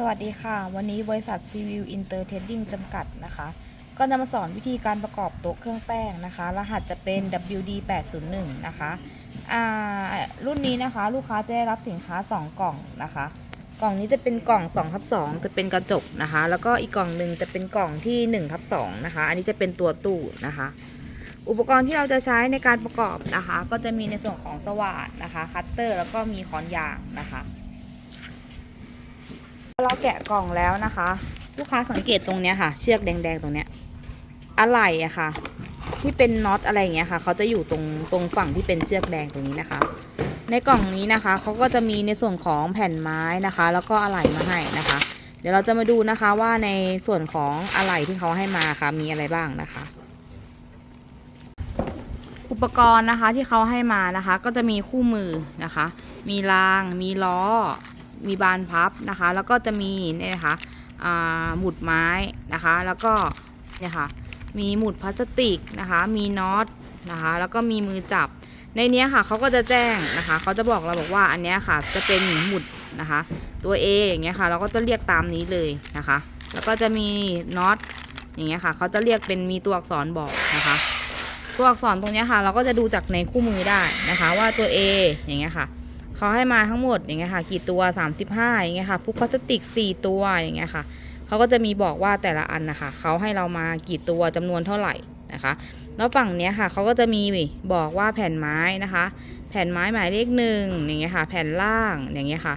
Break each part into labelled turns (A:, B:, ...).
A: สวัสดีค่ะ วันนี้บริษัท c v i l Inter Trading จำกัดนะคะ ก็จะมาสอนวิธีการประกอบโต๊ะเครื่องแป้งนะคะ รหัสจะเป็น WD 801 นะคะรุ่นนี้นะคะลูกค้าจะได้รับสินค้า 2 กล่องนะคะ กล่องนี้จะเป็นกล่อง2ทับ2จะเป็นกระจกนะคะ แล้วก็อีกกล่องหนึ่งจะเป็นกล่องที่1ทับ2นะคะ อันนี้จะเป็นตัวตู้นะคะ อุปกรณ์ที่เราจะใช้ในการประกอบนะคะ ก็จะมีในส่วนของสว่านนะคะ คัตเตอร์ แล้วก็มีค้อนยางนะคะ เราแกะกล่องแล้วนะคะ ลูกค้าสังเกตตรงเนี้ยค่ะ เชือกแดงๆตรงเนี้ยอะไหล่อะค่ะ ที่เป็นน็อตอะไรอย่างเงี้ยค่ะเขาจะอยู่ตรงตรงฝั่งที่เป็นเชือกแดงตรงนี้นะคะ ในกล่องนี้นะคะเขาก็จะมีในส่วนของแผ่นไม้นะคะ แล้วก็อะไหล่มาให้นะคะ เดี๋ยวเราจะมาดูนะคะว่าในส่วนของอะไหล่ที่เขาให้มาค่ะมีอะไรบ้างนะคะ อุปกรณ์นะคะที่เขาให้มานะคะ ก็จะมีคู่มือนะคะ มีราง มีล้อ มีบานพับนะคะ แล้วก็จะมีเนี่ยนะคะอ่าหมุดไม้นะคะ แล้วก็เนี่ยค่ะมีหมุดพลาสติกนะคะ มีน็อตนะคะ แล้วก็มีมือจับ ในนี้ค่ะเขาก็จะแจ้งนะคะเขาจะบอกเราบอกว่าอันนี้ค่ะจะเป็นหมุดนะคะ ตัว A อย่างเงี้ยค่ะ เราก็จะเรียกตามนี้เลยนะคะ แล้วก็จะมีน็อตอย่างเงี้ยค่ะเขาจะเรียกเป็นมีตัวอักษรบอกนะคะ ตัวอักษรตรงนี้ค่ะ เราก็จะดูจากในคู่มือได้นะคะ ว่าตัว A อย่างเงี้ยค่ะ เขาให้มาทั้งหมดอย่างเงี้ยค่ะ กี่ตัว 35อย่างเงี้ยค่ะพวกพลาสติก 4 ตัวอย่างเงี้ยค่ะเขาก็จะมีบอกว่าแต่ละอันนะคะเขาให้เรามากี่ตัวจำนวนเท่าไหร่นะคะ แล้วฝั่งเนี้ยค่ะเขาก็จะมีบอกว่าแผ่นไม้นะคะ แผ่นไม้หมายเลขหนึ่งอย่างเงี้ยค่ะ แผ่นล่างอย่างเงี้ยค่ะ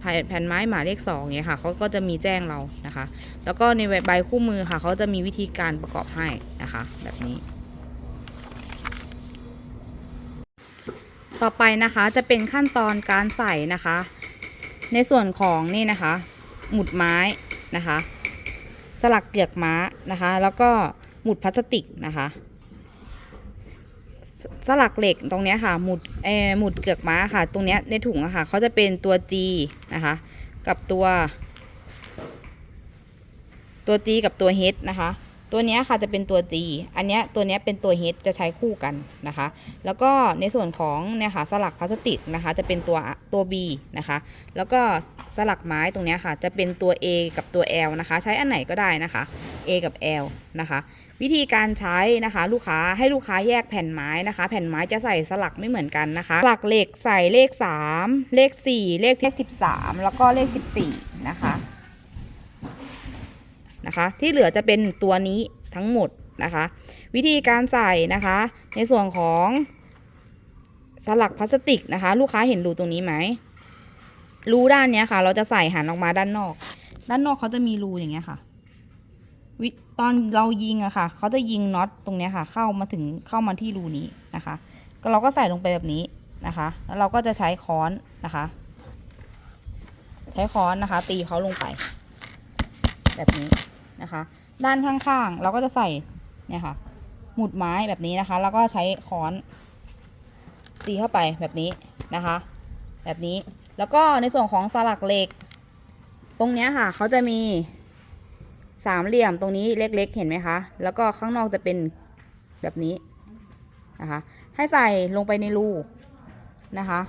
A: แผ่นแผ่นไม้หมายเลขสองเงี้ยค่ะเขาก็จะมีแจ้งเรานะคะ แล้วก็ในใบคู่มือค่ะเขาจะมีวิธีการประกอบให้นะคะ แบบนี้ ต่อไปนะคะจะเป็นขั้นตอนการใส่นะคะ ในส่วนของนี่นะคะ หมุดไม้นะคะ สลักเกลือกม้านะคะ แล้วก็หมุดพลาสติกนะคะ สลักเหล็กตรงนี้ค่ะหมุดเอหมุดเกลือกม้าค่ะ ตรงนี้ในถุงอะค่ะเขาจะเป็นตัว G นะคะ กับตัว ตัว G กับตัว H นะคะ ตัวนี้ค่ะจะเป็นตัว G อันนี้ตัวนี้เป็นตัว H จะใช้คู่กันนะคะ แล้วก็ในส่วนของเนี่ยค่ะสลักพลาสติกนะคะ จะเป็นตัวตัว B นะคะ แล้วก็สลักไม้ตรงนี้ค่ะ จะเป็นตัว A กับตัว L นะคะ ใช้อันไหนก็ได้นะคะ A กับ L นะคะ วิธีการใช้นะคะลูกค้าให้ลูกค้าแยกแผ่นไม้นะคะ แผ่นไม้จะใส่สลักไม่เหมือนกันนะคะ สลักเหล็กใส่เลข 3 เลข 4 เลขที่13 แล้วก็เลข 14 นะคะ นะคะ ที่เหลือจะเป็นตัวนี้ทั้งหมดนะคะ วิธีการใส่นะคะ ในส่วนของสลักพลาสติกนะคะ ลูกค้าเห็นรูตรงนี้ไหมรูด้านเนี้ยค่ะ เราจะใส่หันออกมาด้านนอก ด้านนอกเขาจะมีรูอย่างเงี้ยค่ะวิตอนเรายิงอะค่ะ เขาจะยิงน็อตตรงเนี้ยค่ะ เข้ามาถึงเข้ามาที่รูนี้นะคะ ก็เราก็ใส่ลงไปแบบนี้นะคะ แล้วเราก็จะใช้ค้อนนะคะ ใช้ค้อนนะคะ ตีเขาลงไป แบบนี้ นะคะ ด้านข้างๆ เราก็จะใส่เนี่ยค่ะ หมุดไม้แบบนี้นะคะ แล้วก็ใช้ค้อนตีเข้าไปแบบนี้นะคะ แบบนี้แล้วก็ในส่วนของสลักเหล็ก ตรงเนี้ยค่ะเขาจะมีสามเหลี่ยมตรงนี้เล็กๆ เห็นไหมคะ แล้วก็ข้างนอกจะเป็นแบบนี้นะคะ ให้ใส่ลงไปในรูนะคะ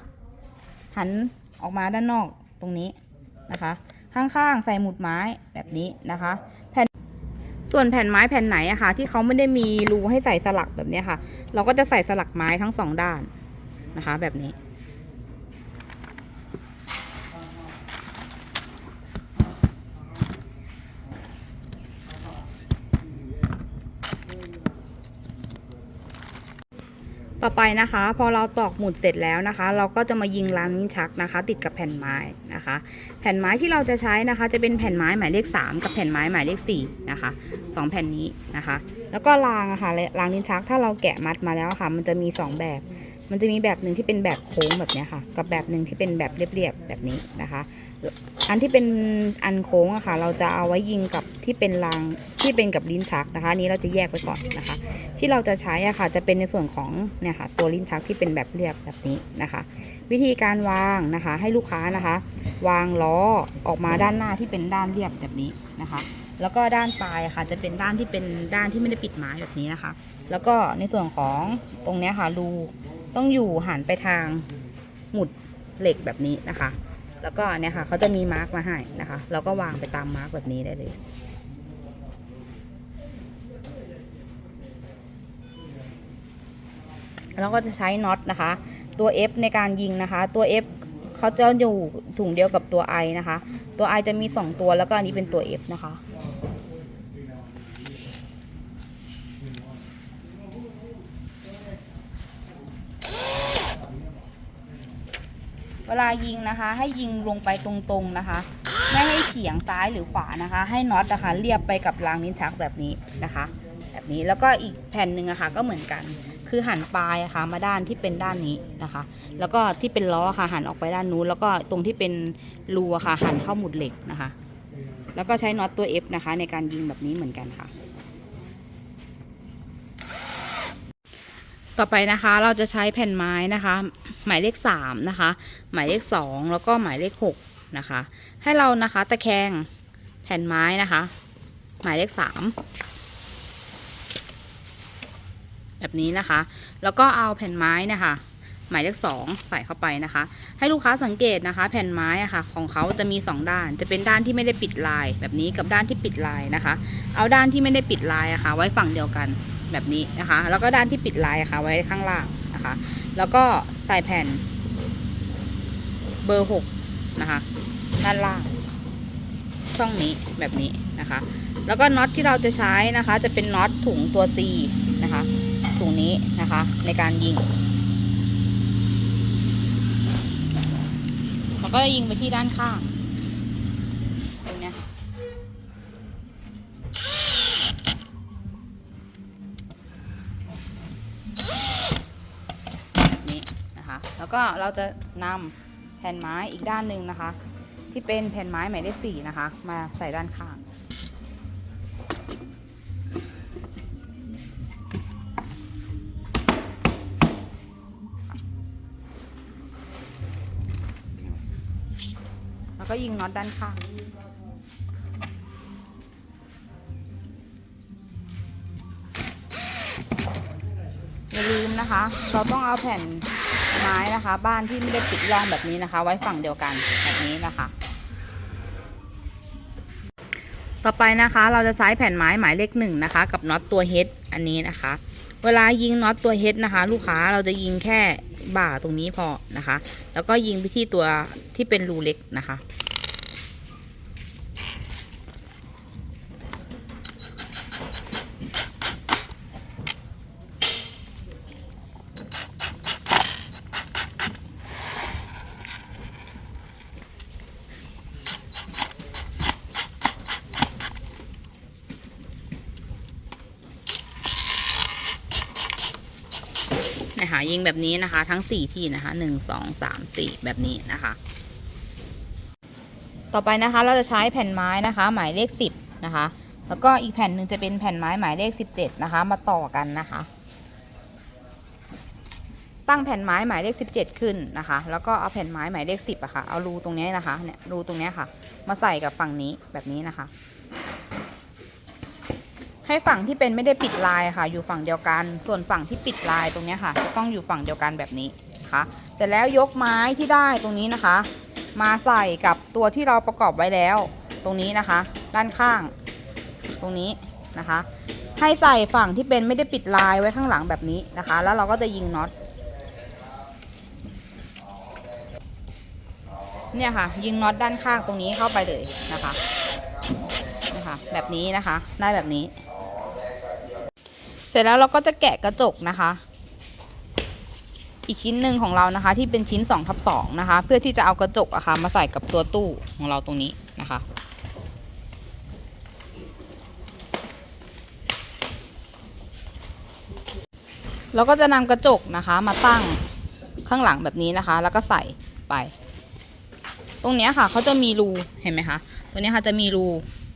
A: หันออกมาด้านนอกตรงนี้นะคะ ข้างๆ ใส่หมุดไม้แบบนี้นะคะ ส่วนแผ่นไม้แผ่นไหนอะคะที่เขาไม่ได้มีรูให้ใส่สลักแบบนี้ค่ะ เราก็จะใส่สลักไม้ทั้งสองด้านนะคะ แบบนี้ ต่อไปนะคะ พอเราตอกหมุดเสร็จแล้วนะคะ เราก็จะมายิงรางนิ้นชักนะคะ ติดกับแผ่นไม้นะคะ แผ่นไม้ที่เราจะใช้นะคะ จะเป็นแผ่นไม้หมายเลข 3 กับแผ่นไม้หมายเลข4นะคะสองแผ่นนี้นะคะ แล้วก็รางอะค่ะรางนิ้นชักถ้าเราแกะมัดมาแล้วะค่ะ มันจะมี 2 แบบ มันจะมีแบบหนึ่งที่เป็นแบบโค้งแบบนี้ค่ะ กับแบบหนึ่งที่เป็นแบบเรียบๆแบบนี้นะคะ อันที่เป็นอันโค้งอะค่ะ เราจะเอาไว้ยิงกับที่เป็นรางที่เป็นกับลิ้นชักนะคะนี้เราจะแยกไว้ก่อนนะคะ ที่เราจะใช้อะค่ะ จะเป็นในส่วนของเนี่ยค่ะ ตัวลิ้นชักที่เป็นแบบเรียบแบบนี้นะคะ วิธีการวางนะคะ ให้ลูกค้านะคะ วางล้อออกมาด้านหน้าที่เป็นด้านเรียบแบบนี้นะคะ แล้วก็ด้านปลายอะค่ะ จะเป็นด้านที่เป็นด้านที่ไม่ได้ปิดไม้แบบนี้นะคะ แล้วก็ในส่วนของตรงเนี้ยค่ะรูต้องอยู่หันไปทางหมุดเหล็กแบบนี้นะคะ แล้วก็เนี่ยค่ะเขาจะมีมาร์กมาให้นะคะเราก็วางไปตามมาร์กแบบนี้ได้เลยแล้วก็จะใช้น็อตนะคะ ตัว F ในการยิงนะคะ ตัว F เขาจะอยู่ถุงเดียวกับตัว I นะคะ ตัว I จะมี 2 ตัวแล้วก็อันนี้เป็นตัว F นะคะ เวลายิงนะคะ ให้ยิงลงไปตรงๆนะคะ ไม่ให้เฉียงซ้ายหรือขวานะคะ ให้น็อตนะคะเรียบไปกับรางนิ้นชักแบบนี้นะคะ แบบนี้แล้วก็อีกแผ่นหนึ่งอะค่ะก็เหมือนกัน คือหันปลายอะค่ะมาด้านที่เป็นด้านนี้นะคะ แล้วก็ที่เป็นล้อค่ะหันออกไปด้านนู้นแล้วก็ตรงที่เป็นรูอะค่ะหันเข้าหมุดเหล็กนะคะ แล้วก็ใช้น็อตตัว F นะคะ ในการยิงแบบนี้เหมือนกันค่ะ ต่อไปนะคะเราจะใช้แผ่นไม้นะคะ หมายเลขสามนะคะ หมายเลขสองแล้วก็หมายเลขหกนะคะ ให้เรานะคะตะแคงแผ่นไม้นะคะ หมายเลขสามแบบนี้นะคะ แล้วก็เอาแผ่นไม้นะคะหมายเลขสองใส่เข้าไปนะคะ ให้ลูกค้าสังเกตนะคะ แผ่นไม้อะค่ะ ของเขาจะมีสองด้าน จะเป็นด้านที่ไม่ได้ปิดลายแบบนี้กับด้านที่ปิดลายนะคะ เอาด้านที่ไม่ได้ปิดลายอะค่ะ ไว้ฝั่งเดียวกัน แบบนี้นะคะ แล้วก็ด้านที่ปิดลายะค่ะ ไว้ข้างล่างนะคะ แล้วก็ใส่แผ่น เบอร์หกนะคะ ด้านล่าง ช่องนี้แบบนี้นะคะ แล้วก็น็อตที่เราจะใช้นะคะ จะเป็นน็อตถุงตัว C นะคะ ถุงนี้นะคะในการยิงแล้วก็ยิงไปที่ด้านข้าง ก็เราจะนำแผ่นไม้อีกด้านหนึ่งนะคะ ที่เป็นแผ่นไม้หมายเลขสี่นะคะ มาใส่ด้านข้างแล้วก็ยิงน็อตด้านข้างอย่าลืมนะคะ เราต้องเอาแผ่น ไม้นะคะ บ้านที่ไม่ได้ปิดร่องแบบนี้นะคะ ไว้ฝั่งเดียวกันแบบนี้นะคะต่อไปนะคะเราจะใช้แผ่นไม้หมายเลขหนึ่งนะคะ กับน็อตตัวเฮดอันนี้นะคะ เวลายิงน็อตตัวเฮดนะคะ ลูกค้าเราจะยิงแค่บ่าตรงนี้พอนะคะ แล้วก็ยิงไปที่ตัวที่เป็นรูเล็กนะคะ ยิงแบบนี้นะคะ ทั้ง4ที่นะคะ1 2 3 4แบบนี้นะคะ ต่อไปนะคะเราจะใช้แผ่นไม้นะคะ หมายเลข10นะคะ แล้วก็อีกแผ่นหนึ่งจะเป็นแผ่นไม้หมายเลข17นะคะ มาต่อกันนะคะ ตั้งแผ่นไม้หมายเลข17ขึ้นนะคะ แล้วก็เอาแผ่นไม้หมายเลข10อะค่ะเอารูตรงนี้นะคะเนี่ยรูตรงนี้ค่ะ มาใส่กับฝั่งนี้แบบนี้นะคะ ให้ฝั่งที่เป็นไม่ได้ปิดลายค่ะ อยู่ฝั่งเดียวกัน ส่วนฝั่งที่ปิดลายตรงนี้ค่ะจะต้องอยู่ฝั่งเดียวกันแบบนี้นะคะเสร็จแล้วยกไม้ที่ได้ตรงนี้นะคะ มาใส่กับตัวที่เราประกอบไว้แล้ว ตรงนี้นะคะ ด้านข้าง ตรงนี้นะคะ ให้ใส่ฝั่งที่เป็นไม่ได้ปิดลายไว้ข้างหลังแบบนี้นะคะ แล้วเราก็จะยิงน็อตเนี่ยค่ะ ยิงน็อตด้านข้างตรงนี้เข้าไปเลยนะคะนะคะแบบนี้นะคะ ได้แบบนี้ เสร็จแล้วเราก็จะแกะกระจกนะคะ อีกชิ้นหนึ่งของเรานะคะ ที่เป็นชิ้น2ทับ2นะคะ เพื่อที่จะเอากระจกอะคะ่ะมาใส่กับตัวตู้ของเราตรงนี้นะคะเราก็จะนำกระจกนะคะมาตั้งข้างหลังแบบนี้นะคะ แล้วก็ใส่ไป ตรงนี้ค่ะเขาจะมีรูเห็นไหมคะตรงนี้ค่ะจะมีรู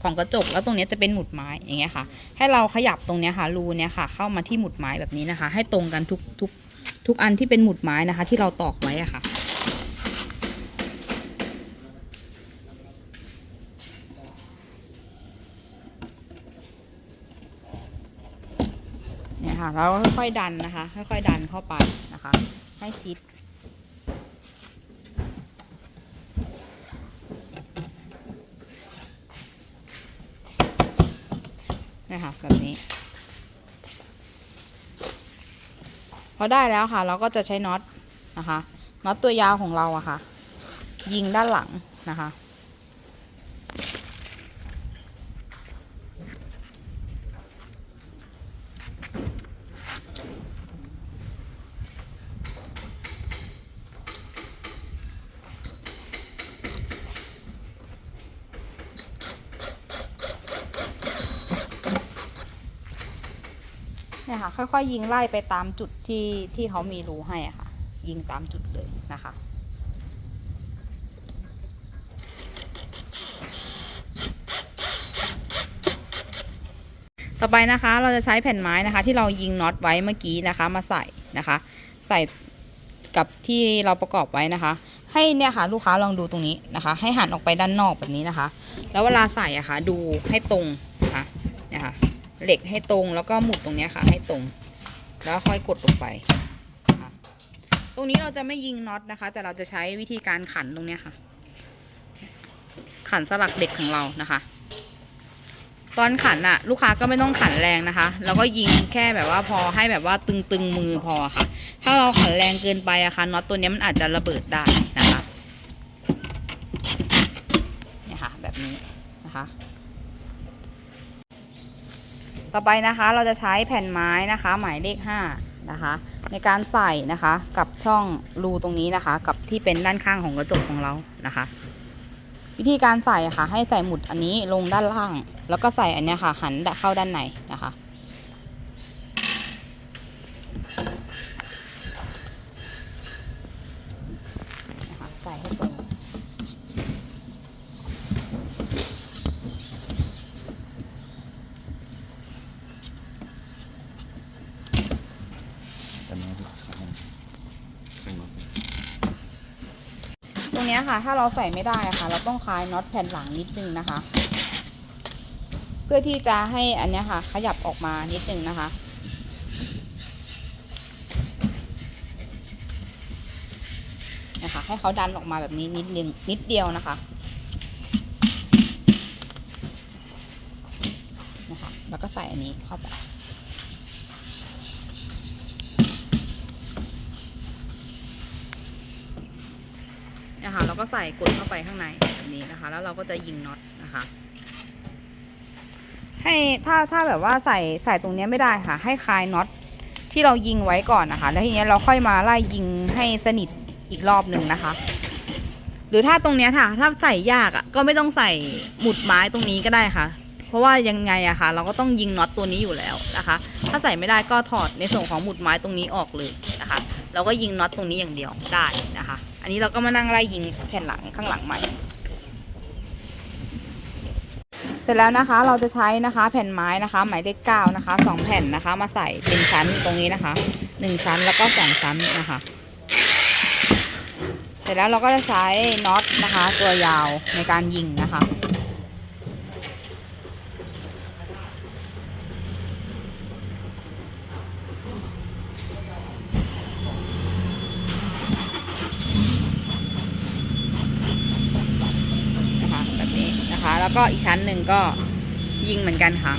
A: ของกระจกแล้วตรงนี้จะเป็นหมุดไม้อย่างเงี้ยค่ะ ให้เราขยับตรงเนี้ยค่ะรูเนี้ยค่ะ เข้ามาที่หมุดไม้แบบนี้นะคะ ให้ตรงกันทุกทุกทุกอันที่เป็นหมุดไม้นะคะ ที่เราตอกไว้อะค่ะเนี่ยค่ะเราค่อยๆดันนะคะ ค่อยๆดันเข้าไปนะคะ ให้ชิด นะคะแบบนี้ พอได้แล้วค่ะ เราก็จะใช้น็อตนะคะน็อตตัวยาวของเราอะค่ะ ยิงด้านหลังนะคะ ค่ะค่อยๆ ยิงไล่ไปตามจุดที่ที่เขามีรูให้อะค่ะ ยิงตามจุดเลยนะคะ ต่อไปนะคะเราจะใช้แผ่นไม้นะคะ ที่เรายิงน็อตไว้เมื่อกี้นะคะ มาใส่นะคะ ใส่กับที่เราประกอบไว้นะคะ ให้เนี่ยค่ะลูกค้าลองดูตรงนี้นะคะ ให้หันออกไปด้านนอกแบบนี้นะคะ แล้วเวลาใส่อะค่ะดูให้ตรงนะคะเนี่ยค่ะ เหล็กให้ตรงแล้วก็หมุดตรงนี้ค่ะ ให้ตรง แล้วค่อยกดลงไปตรงนี้เราจะไม่ยิงน็อตนะคะ แต่เราจะใช้วิธีการขันตรงนี้ค่ะ ขันสลักเด็กของเรานะคะ ตอนขันอะลูกค้าก็ไม่ต้องขันแรงนะคะแล้วก็ยิงแค่แบบว่าพอให้แบบว่าตึงๆมือพอค่ะ ถ้าเราขันแรงเกินไปอะค่ะน็อตตัวนี้มันอาจจะระเบิดได้นะคะเนี่ยค่ะ แบบนี้นะคะ ต่อไปนะคะเราจะใช้แผ่นไม้นะคะ หมายเลข5นะคะ ในการใส่นะคะกับช่องรูตรงนี้นะคะ กับที่เป็นด้านข้างของกระจกของเรานะคะ วิธีการใส่ค่ะ ให้ใส่หมุดอันนี้ลงด้านล่าง แล้วก็ใส่อันนี้ค่ะ หันเข้าด้านในนะคะใส่ให้ตรง
B: แต่ไม่ได้ข้างข้างนอก
A: ตรงเนี้ย ค่ะ ถ้าเราใส่ไม่ได้ค่ะ เราต้องคลายน็อตแผ่นหลังนิดนึงนะคะ เพื่อที่จะให้อันนี้ค่ะ ขยับออกมานิดนึงนะคะนะคะให้เขาดันออกมาแบบนี้นิดนึงนิดเดียวนะคะนะคะ แล้วก็ใส่อันนี้เข้าไป นะคะเรา ก็ใส่กดเข้าไปข้างในแบบนี้นะคะ แล้วเราก็จะยิงน็อตนะคะ ให้ถ้าถ้าแบบว่าใส่ใส่ตรงนี้ไม่ได้ค่ะ ให้คลายน็อตที่เรายิงไว้ก่อนนะคะ แล้วทีนี้เราค่อยมาไล่ยิงให้สนิทอีกรอบหนึ่งนะคะ หรือถ้าตรงนี้ค่ะ ถ้าใส่ยากอะ่ะ ก็ไม่ต้องใส่หมุดไม้ตรงนี้ก็ได้ค่ะ เพราะว่ายังไงอะค่ะ เราก็ต้องยิงน็อตตัวนี้อยู่แล้วนะคะ ถ้าใส่ไม่ได้ก็ถอดในส่วนของหมุดไม้ตรงนี้ออกเลยนะคะ เราก็ยิงน็อตตรงนี้อย่างเดียวได้นะคะ อันนี้เราก็มานั่งไล่ยิงแผ่นหลังข้างหลังใหม่ เสร็จแล้วนะคะเราจะใช้นะคะแผ่นไม้นะคะ หมายเลขเก้านะคะสองแผ่นนะคะ มาใส่เป็นชั้นตรงนี้นะคะหนึ่งชั้นแล้วก็สองชั้นนะคะ เสร็จแล้วเราก็จะใช้น็อตนะคะ ตัวยาวในการยิงนะคะนะคะแบบนี้นะคะ แล้ว ก็อีกชั้นหนึ่งก็ยิงเหมือนกันค่ะ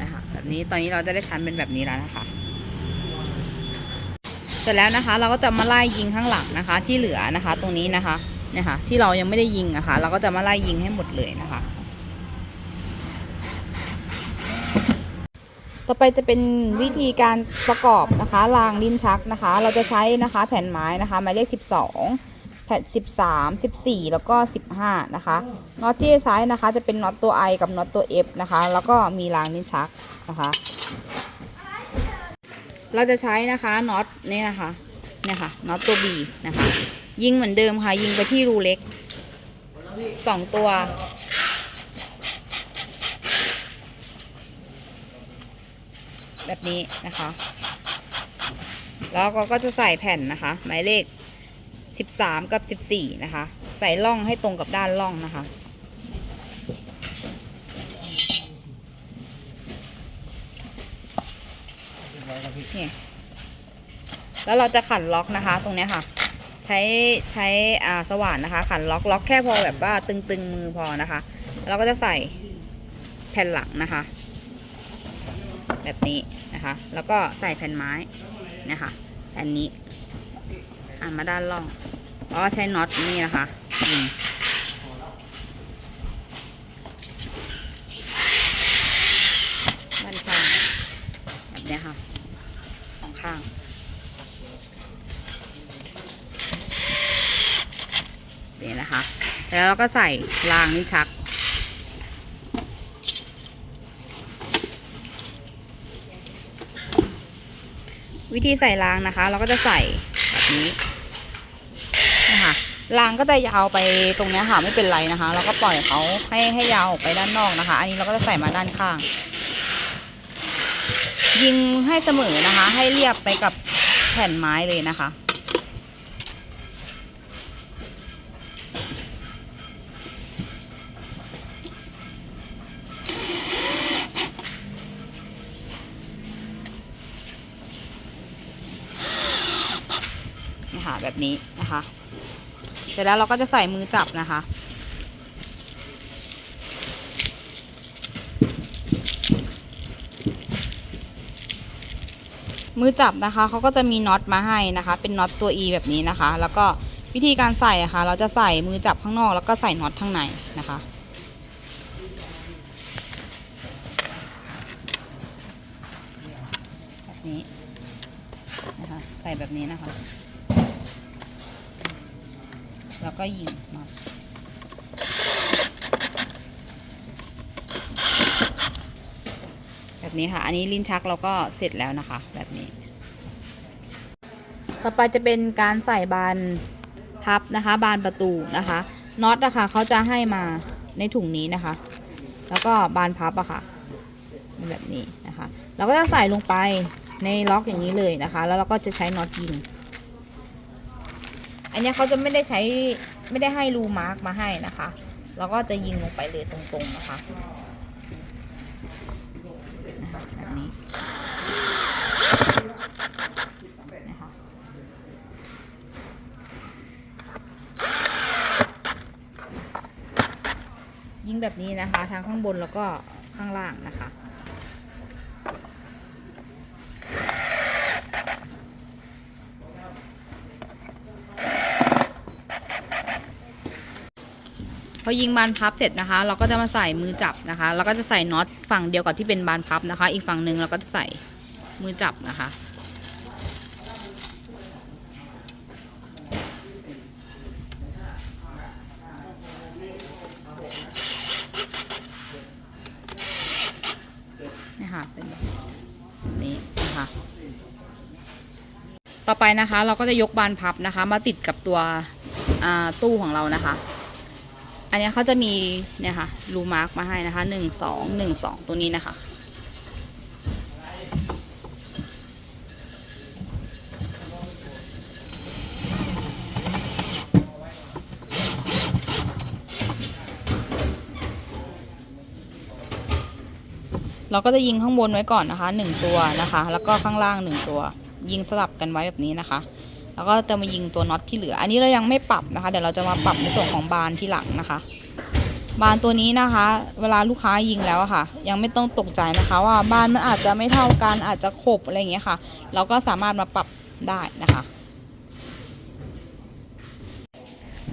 A: นะคะแบบนี้ตอนนี้เราจะได้ชั้นเป็นแบบนี้แล้วนะคะ ร็จแล้วนะคะ เราก็จะมาไล่ยิงข้างหลังนะคะ ที่เหลือนะคะ ตรงนี้นะคะเนี่ยค่ะที่เรายังไม่ได้ยิงนะคะ เราก็จะมาไล่ยิงให้หมดเลยนะคะ ต่อไปจะเป็นวิธีการประกอบนะคะรางลิ้นชักนะคะ เราจะใช้นะคะแผ่นไม้นะคะหมายเลข 12 แผ่น 13 14 แล้วก็ 15 นะคะน็อตที่จะใช้นะคะจะเป็นน็อตตัว I กับน็อตตัว F นะคะ แล้วก็มีรางลิ้นชักนะคะ เราจะใช้นะคะน็อตนี่นะคะเนี่ยค่ะน็อตตัว B นะคะ ยิงเหมือนเดิมค่ะ ยิงไปที่รูเล็กสองตัว แบบนี้นะคะ แล้วก็ก็จะใส่แผ่นนะคะ หมายเลขสิบสามกับสิบสี่นะคะ ใส่ร่องให้ตรงกับด้านร่องนะคะ นี่แล้วเราจะขันล็อกนะคะ ตรงเนี้ยค่ะ ใช้ใช้อ่าสว่านนะคะ ขันล็อกล็อกแค่พอแบบว่าตึงๆมือพอนะคะเราก็จะใส่แผ่นหลังนะคะ แบบนี้นะคะ แล้วก็ใส่แผ่นไม้นะคะแผ่นนี้หันมาด้านล่องแล้วก็ใช้น็อตนี่นะคะยิงด้านข้างแบบเนี้ยค่ะสองข้าง นี่นะคะ แล้วเราก็ใส่รางนิ้นชัก วิธีใส่รางนะคะ เราก็จะใส่แบบนี้นะคะรางก็จะยาวไปตรงนี้ค่ะไม่เป็นไรนะคะ เราก็ปล่อยเขาให้ให้ยาวออกไปด้านนอกนะคะ อันนี้เราก็จะใส่มาด้านข้าง ยิงให้เสมอนะคะ ให้เรียบไปกับแผ่นไม้เลยนะคะ นี้นะคะเสร็จแล้วเราก็จะใส่มือจับนะคะ มือจับนะคะเขาก็จะมีน็อตมาให้นะคะ เป็นน็อตตัว E แบบนี้นะคะ แล้วก็วิธีการใส่อะคะ่ะ เราจะใส่มือจับข้างนอกแล้วก็ใส่น็อตข้างในนะคะแบบนี้นะคะ ใส่แบบนี้นะคะ แล้วก็ยิงน็อตแบบนี้ค่ะ อันนี้ลิ้นชักเราก็เสร็จแล้วนะคะ แบบนี้ ต่อไปจะเป็นการใส่บานพับนะคะ บานประตูนะคะน็อตนะคะเขาจะให้มาในถุงนี้นะคะ แล้วก็บานพับอะค่ะแบบนี้นะคะ เราก็จะใส่ลงไปในล็อกอย่างนี้เลยนะคะ แล้วเราก็จะใช้น็อตยิง อันเนี้ยเขาจะไม่ได้ใช้ไม่ได้ให้รูมาร์กมาให้นะคะเราก็จะยิงลงไปเลยตรงๆนะคะนะคะแบบนี้นะคะยิงแบบนี้นะคะ ทางข้างบนแล้วก็ข้างล่างนะคะ อยิงบานพับเสร็จนะคะ เราก็จะมาใส่มือจับนะคะแล้วก็จะใส่น็อตฝั่งเดียวกับที่เป็นบานพับนะคะ อีกฝั่งหนึ่งเราก็จะใส่มือจับนะคะ นี่ค่ะเป็นนี้นะคะต่อไปนะคะ เราก็จะยกบานพับนะคะ มาติดกับตัวตู้ของเรานะคะ อันนี้เขาจะมีเนี่ยค่ะรูมาร์กมาให้นะคะหนึ่งสองหนึ่งสองตัวนี้นะคะ เราก็จะยิงข้างบนไว้ก่อนนะคะหนึ่งตัวนะคะ แล้วก็ข้างล่างหนึ่งตัว ยิงสลับกันไว้แบบนี้นะคะ แล้วก็จะมายิงตัวน็อตที่เหลือ อันนี้เรายังไม่ปรับนะคะ เดี๋ยวเราจะมาปรับในส่วนของบานที่หลังนะคะ บานตัวนี้นะคะ เวลาลูกค้ายิงแล้วค่ะ ยังไม่ต้องตกใจนะคะ ว่าบานมันอาจจะไม่เท่ากันอาจจะขบอะไรอย่างเงี้ยค่ะ เราก็สามารถมาปรับได้นะคะ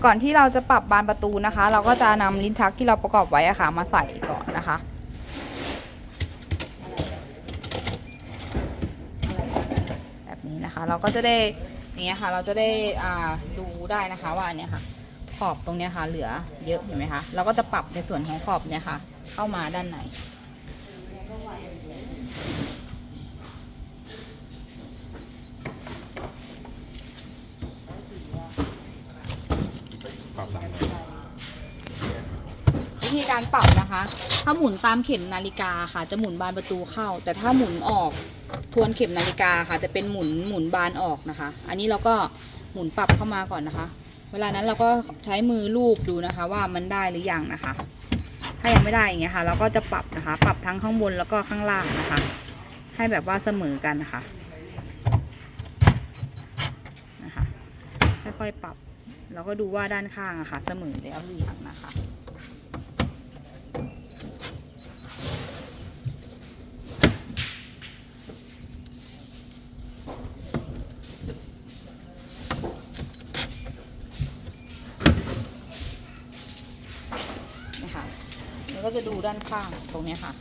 A: ก่อนที่เราจะปรับบานประตูนะคะ เราก็จะนำลิ้นชักที่เราประกอบไว้อะค่ะ มาใส่ก่อนนะคะ แบบนี้นะคะ เราก็จะได้ อย่างเงี้ยค่ะ เราจะได้อ่าดูได้นะคะว่าอันเนี้ยค่ะ ขอบตรงเนี้ยค่ะ เหลือเยอะเห็นไหมคะ เราก็จะปรับในส่วนของขอบเนี่ยค่ะ เข้ามาด้านใน
B: ปรับหลังเลย
A: วิธีการปรับนะคะ ถ้าหมุนตามเข็มนาฬิกาค่ะ จะหมุนบานประตูเข้า แต่ถ้าหมุนออก ทวนเข็มนาฬิกาค่ะ จะเป็นหมุนหมุนบานออกนะคะ อันนี้เราก็หมุนปรับเข้ามาก่อนนะคะ เวลานั้นเราก็ใช้มือลูบดูนะคะ ว่ามันได้หรือยังนะคะ ถ้ายังไม่ได้อย่างเงี้ยค่ะ เราก็จะปรับนะคะ ปรับทั้งข้างบนแล้วก็ข้างล่างนะคะ ให้แบบว่าเสมอกันนะคะนะคะค่อยๆปรับ เราก็ดูว่าด้านข้างอะค่ะ เสมอแล้วหรือยังนะคะนะคะแล้วก็ จะดูด้านข้างตรงนี้ค่ะ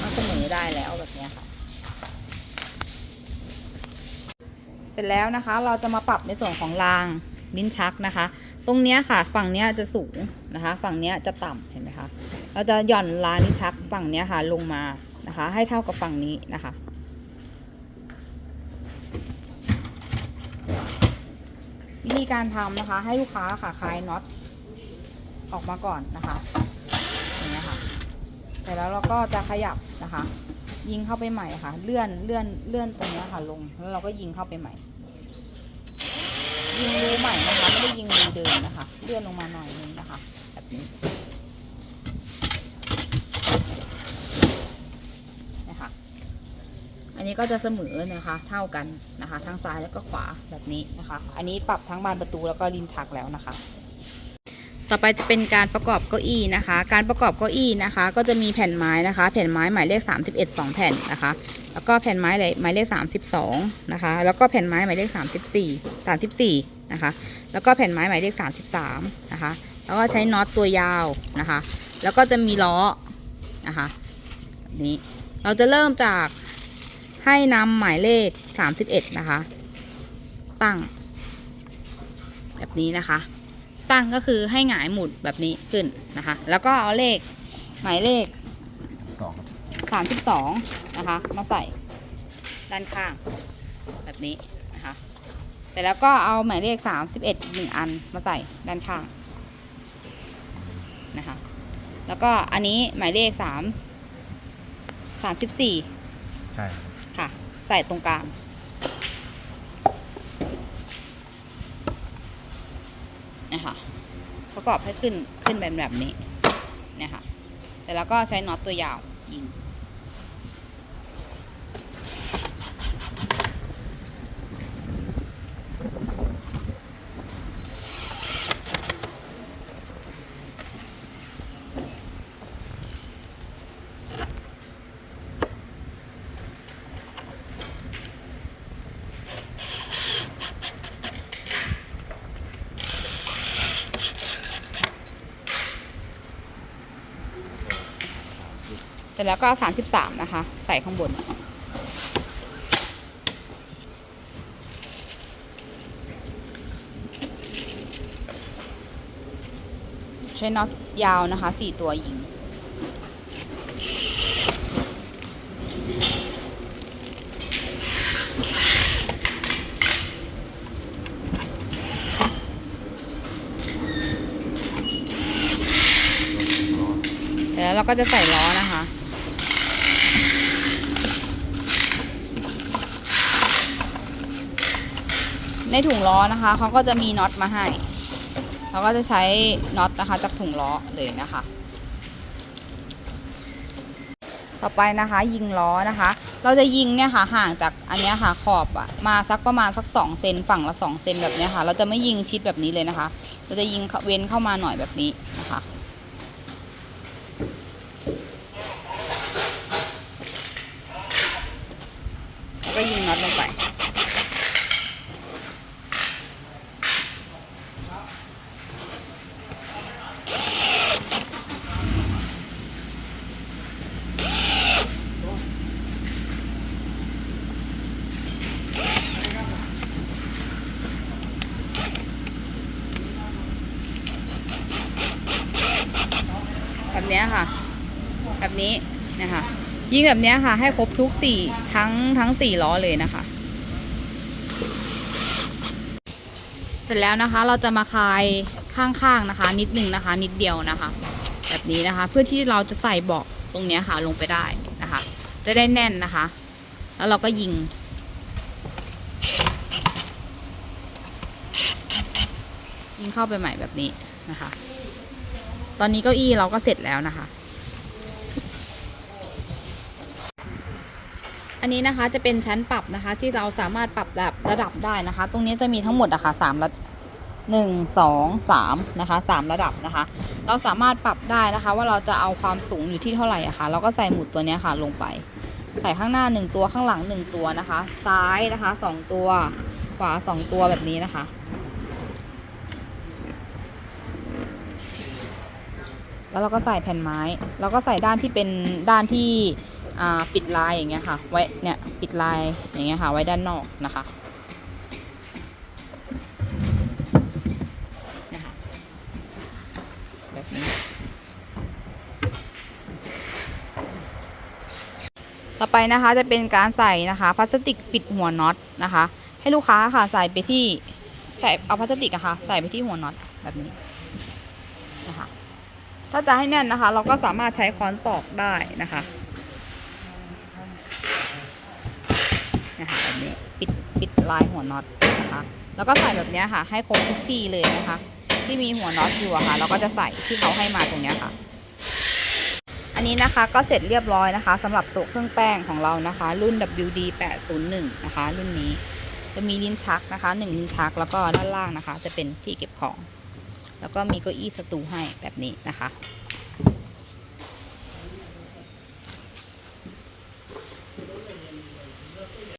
A: ว่าเสมอได้แล้วแบบนี้ค่ะ เสร็จแล้วนะคะ เราจะมาปรับในส่วนของรางลิ้นชักนะคะ ตรงนี้ค่ะฝั่งนี้จะสูงนะคะ ฝั่งนี้จะต่ำเห็นไหมคะ เราจะหย่อนรางลิ้นชักฝั่งนี้ค่ะลงมานะคะ ให้เท่ากับฝั่งนี้นะคะวิธีการทำนะคะ ให้ลูกค้าค่ะคลายน็อตออกมาก่อนนะคะ อย่างเงี้ยค่ะเส ร็จแล้วเราก็จะขยับนะคะ ยิงเข้าไปใหม่ค่ะ เลื่อนเลื่อนเลื่อนตรงนี้ค่ะลง แล้วเราก็ยิงเข้าไปใหม่ ยิงรูใหม่นะคะ ไม่ได้ยิงรูเดิมนะคะ เลื่อนลงมาหน่อยนึงนะคะแบบนี้นะคะอันนี้ก็จะเสมอนะคะ เท่ากันนะคะ ทั้งซ้ายแล้วก็ขวาแบบนี้นะคะ อันนี้ปรับทั้งบานประตูแล้วก็ลิ้นชักแล้วนะคะ ต่อไปจะเป็นการประกอบเก้าอี้นะคะ การประกอบเก้าอี้นะคะ ก็จะมีแผ่นไม้นะคะ แผ่นไม้หมายเลข 31 2 แผ่นนะคะ แล้วก็แผ่นไม้หมายเลข 32 นะคะ แล้วก็แผ่นไม้หมายเลข 34 34 นะคะ แล้วก็แผ่นไม้หมายเลข 33 นะคะ แล้วก็ใช้น็อตตัวยาวนะคะ แล้วก็จะมีล้อนะคะนี้เราจะเริ่มจากให้นำหมายเลข 31 นะคะ ตั้ง แบบนี้นะคะ ตั้งก็คือให้หงายหมุดแบบนี้ขึ้นนะคะ แล้วก็เอาเลขหมายเลข
B: สอง
A: สามสิบสองนะคะ มาใส่ด้านข้างแบบนี้นะคะเสร็จแล้วก็เอาหมายเลขสามสิบเอ็ดหนึ่งอันมาใส่ด้านข้างนะคะ แล้วก็อันนี้หมายเลขสามสามสิบสี่
B: ใช่
A: ค่ะ ใส่ตรงกลาง นะคะประกอบให้ขึ้นขึ้นแบบแบบนี้นะคะแต่แล้วก็ใช้น็อตตัวยาวยิง แล้วก็สามสิบสามนะคะ ใส่ข้างบน ใช้น็อตยาวนะคะสี่ตัวยิงเสร็จแล้วเราก็จะใส่ล้อนะคะ ในถุงล้อนะคะเขาก็จะมีน็อตมาให้เราก็จะใช้น็อตนะคะจากถุงล้อเลยนะคะ ต่อไปนะคะยิงล้อนะคะ เราจะยิงเนี่ยค่ะห่างจากอันนี้ค่ะขอบอะมาสักประมาณสักสองเซนฝั่งละสองเซนแบบนี้ค่ะ เราจะไม่ยิงชิดแบบนี้เลยนะคะ เราจะยิงเว้นเข้ามาหน่อยแบบนี้นะคะแล้วก็ยิงน็อตลงไป แบบเนี้ยค่ะ แบบนี้นะคะ ยิงแบบนี้ค่ะ ให้ครบทุกสี่ทั้งทั้งสี่ล้อเลยนะคะ เสร็จแล้วนะคะเราจะมาคายข้างๆนะคะ นิดหนึ่งนะคะ นิดเดียวนะคะ แบบนี้นะคะ เพื่อที่เราจะใส่เบาะตรงนี้ค่ะ ลงไปได้นะคะ จะได้แน่นนะคะ แล้วเราก็ยิงยิงเข้าไปใหม่แบบนี้นะคะ ตอนนี้เก้าอี้เราก็เสร็จแล้วนะคะ นนี้นะคะจะเป็นชั้นปรับนะคะ ที่เราสามารถปรับระดับระดับได้นะคะ ตรงนี้จะมีทั้งหมดอะค่ะสามระหนึ่งสองสามนะคะสามระดับนะคะ เราสามารถปรับได้นะคะ ว่าเราจะเอาความสูงอยู่ที่เท่าไหร่อะค่ะเราก็ใส่หมุดตัวนี้ค่ะลงไป ใส่ข้างหน้าหนึ่งตัวข้างหลังหนึ่งตัวนะคะ ซ้ายนะคะสองตัว ขวาสองตัวแบบนี้นะคะแล้วเราก็ใส่แผ่นไม้ แล้วก็ใส่ด้านที่เป็นด้านที่ ปิดลายอย่างเงี้ยค่ะ ไว้เนี่ยปิดลายอย่างเงี้ยค่ะไว้ด้านนอกนะคะแบบนี้ต่อไปนะคะจะเป็นการใส่นะคะพลาสติกปิดหัวน็อตนะคะ ให้ลูกค้าค่ะใส่ไปที่ใส่เอาพลาสติกอะค่ะใส่ไปที่หัวน็อตแบบนี้นะคะถ้าจะให้แน่นนะคะ เราก็สามารถใช้ค้อนตอกได้นะคะ นะคะแบบนี้ปิดปิดลายหัวน็อตนะคะแล้วก็ใส่แบบนี้ค่ะ ให้ครบทุกที่เลยนะคะ ที่มีหัวน็อตอยู่อะค่ะ เราก็จะใส่ที่เขาให้มาตรงนี้ค่ะ อันนี้นะคะก็เสร็จเรียบร้อยนะคะสำหรับโต๊ะเครื่องแป้งของเรานะคะ รุ่น WD 801นะคะ รุ่นนี้จะมีลิ้นชักนะคะหนึ่งลิ้นชักแล้วก็ด้านล่างนะคะ จะเป็นที่เก็บของ แล้วก็มีเก้าอี้สตูให้แบบนี้นะคะ